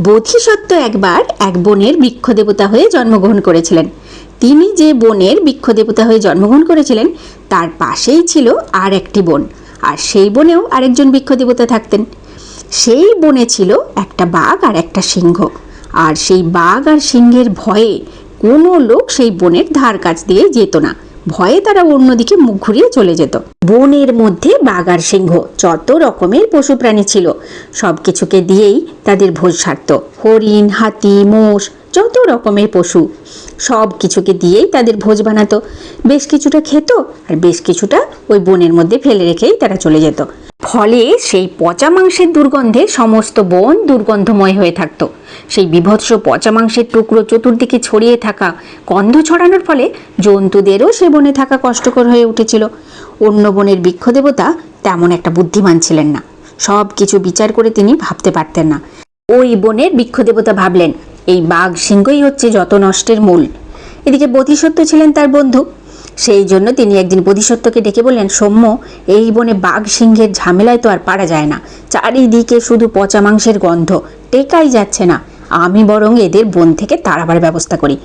বোধিসত্ত্ব একবার এক বনের বৃক্ষ দেবতা হয়ে জন্মগ্রহণ করেছিলেন। তিনি যে বনের বৃক্ষ দেবতা হয়ে জন্মগ্রহণ করেছিলেন, তার পাশেই ছিল আর একটি বন, আর সেই বনেও আরেকজন বৃক্ষ দেবতা থাকতেন। সেই বনে ছিল একটা বাঘ আর একটা সিংহ, আর সেই বাঘ আর সিংহের ভয়ে কোনো লোক সেই বনের ধার কাছ দিয়ে যেত না। ভয়ে তারা অন্যদিকে মুখ ঘুরিয়ে চলে যেত। বনের মধ্যে বাগার সিংহ যত রকমের পশু প্রাণী ছিল সব কিছুকে দিয়েই তাদের ভোজ সারত। হরিণ, হাতি, মোষ, যত রকমের পশু সব কিছুকে দিয়েই তাদের ভোজ বানাতো। বেশ কিছুটা খেত আর বেশ কিছুটা ওই বনের মধ্যে ফেলে রেখেই তারা চলে যেত। ফলে সেই পচা মাংসের দুর্গন্ধে সমস্ত বন দুর্গন্ধময় হয়ে থাকতো। সেই বিভৎস পচা মাংসের টুকরো চতুর্দিকে ছড়িয়ে থাকা, গন্ধ ছড়ানোর ফলে জন্তুদেরও সে বনে থাকা কষ্টকর হয়ে উঠেছিল। অন্য বনের বৃক্ষ দেবতা তেমন একটা বুদ্ধিমান ছিলেন না। সব কিছু বিচার করে তিনি ভাবতে পারতেন না। ওই বনের বৃক্ষ দেবতা ভাবলেন, এই বাঘ সিংহই হচ্ছে যত নষ্টের মূল। এদিকে বোধিসত্ত্ব ছিলেন তার বন্ধু। সেই জন্য তিনি একদিন বোধিসত্ত্বকে ডেকে বললেন, সৌম্য, এই বনে বাঘ সিংহের ঝামেলায় তো আর পারা যায় না। চারিদিকে শুধু পচা মাংসের গন্ধ। টেকাই যাচ্ছে না। আমি বরং এদের বন থেকে তাড়াবার ব্যবস্থা করি।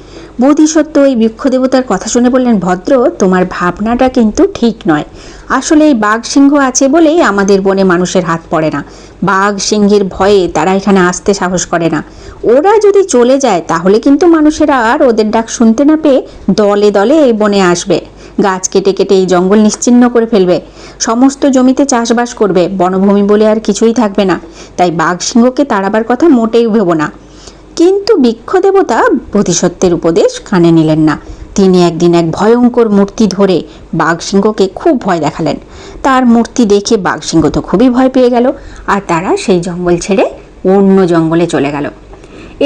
বোধিসত্ত্ব এই বৃক্ষ দেবতার কথা শুনে বললেন, ভদ্র, তোমার ভাবনাটা কিন্তু ঠিক নয়। আসলে এই বাঘ সিংহ আছে বলেই আমাদের বনে মানুষের হাত পড়ে না। বাঘ সিংহের ভয়ে তারা এখানে আসতে সাহস করে না। ওরা যদি চলে যায়, তাহলে কিন্তু মানুষেরা আর ওদের ডাক শুনতে না পেয়ে দলে দলে এই বনে আসবে। গাছ কেটে কেটে এই জঙ্গল নিশ্চিহ্ন করে ফেলবে। সমস্ত জমিতে চাষবাস করবে। বনভূমি বলে আর কিছুই থাকবে না। তাই বাঘ সিংহকে তাড়াবার কথা মোটেই ভেবো না। কিন্তু বৃক্ষ দেবতা বোধিসত্ত্বের উপদেশ কানে নিলেন না। তিনি একদিন এক ভয়ঙ্কর মূর্তি ধরে বাঘসিংহকে খুব ভয় দেখালেন। তার মূর্তি দেখে বাঘসিংহ তো খুবই ভয় পেয়ে গেল আর তারা সেই জঙ্গল ছেড়ে অন্য জঙ্গলে চলে গেল।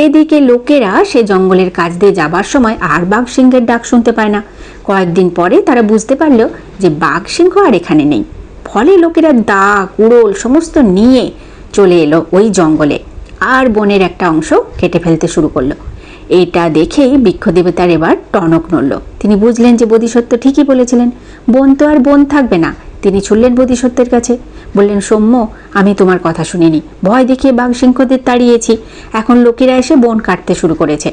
এদিকে লোকেরা সে জঙ্গলের কাছ দিয়ে যাবার সময় আর বাঘ সিংহের ডাক শুনতে পায় না। কয়েকদিন পরে তারা বুঝতে পারল যে বাঘ সিংহ আর এখানে নেই। ফলে লোকেরা দা কুড়োল সমস্ত নিয়ে চলে এলো ওই জঙ্গলে। আর বনের একটা অংশ কেটে ফেলতে শুরু করল। এটা দেখেই বৃক্ষ দেবতার এবার টনক নড়ল। তিনি বুঝলেন যে বোধিসত্ত্ব ঠিকই বলেছিলেন। বন তো আর বন থাকবে না। তিনি ছুটলেন বোধিসত্ত্বের কাছে। বললেন, সৌম্য, আমি তোমার কথা শুনিনি। ভয় দেখিয়ে বাঘ সিংহদের তাড়িয়েছি। এখন লোকেরা এসে বন কাটতে শুরু করেছে।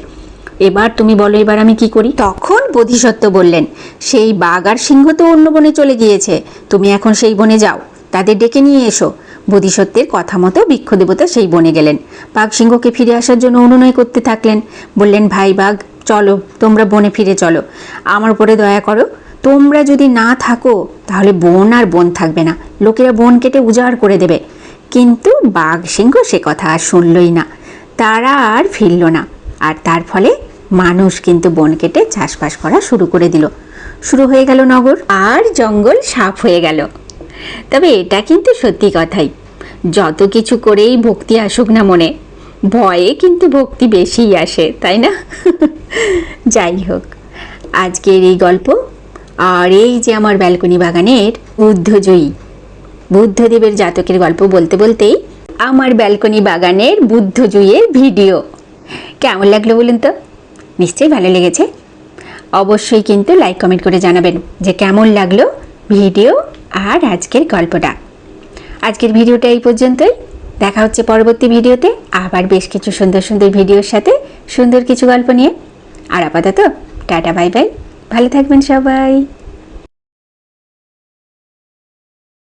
এবার তুমি বলো, এবার আমি কি করি? তখন বোধিসত্ত্ব বললেন, সেই বাঘ আর সিংহ তো অন্য বনে চলে গিয়েছে। তুমি এখন সেই বনে যাও। তাদের ডেকে নিয়ে এসো। বোধিসত্ত্বের কথা মতো বৃক্ষ দেবতা সেই বনে গেলেন। বাঘ সিংহকে ফিরে আসার জন্য অনুনয় করতে থাকলেন। বললেন, ভাই বাঘ, চলো, তোমরা বনে ফিরে চলো। আমার উপরে দয়া করো। তোমরা যদি না থাকো, তাহলে বন আর বন থাকবে না। লোকেরা বন কেটে উজাড় করে দেবে। কিন্তু বাঘ সিংহ সে কথা আর শুনলই না। তারা আর ফিরল না। আর তার ফলে মানুষ কিন্তু বন কেটে চাষবাস করা শুরু করে দিল। শুরু হয়ে গেল নগর। আর জঙ্গল সাফ হয়ে গেল। তবে এটা কিন্তু সত্যি কথাই। যত কিছু করেই ভক্তি আসুক না মনে, ভয়ে কিন্তু ভক্তি বেশিই আসে, তাই না? যাই হোক, আজকের এই গল্প আর এই যে আমার ব্যালকনি বাগানের বুদ্ধজয়ী বুদ্ধদেবের জাতকের গল্প বলতে বলতেই আমার ব্যালকনি বাগানের বুদ্ধজয়ীর ভিডিও। কেমন লাগল বলুন তো? নিশ্চয়ই ভালো লেগেছে। অবশ্যই কিন্তু লাইক, কমেন্ট করে জানাবেন যে কেমন লাগল ভিডিও। আর আজকের গল্পটা। আজকের ভিডিওটা এই পর্যন্তই। দেখা হচ্ছে পরবর্তী ভিডিওতে। আবার বেশ কিছু সুন্দর সুন্দর ভিডিওর সাথে সুন্দর কিছু গল্প নিয়ে। আর আপাতত, টাটা, বাই বাই। ভালো থাকবেন সবাই।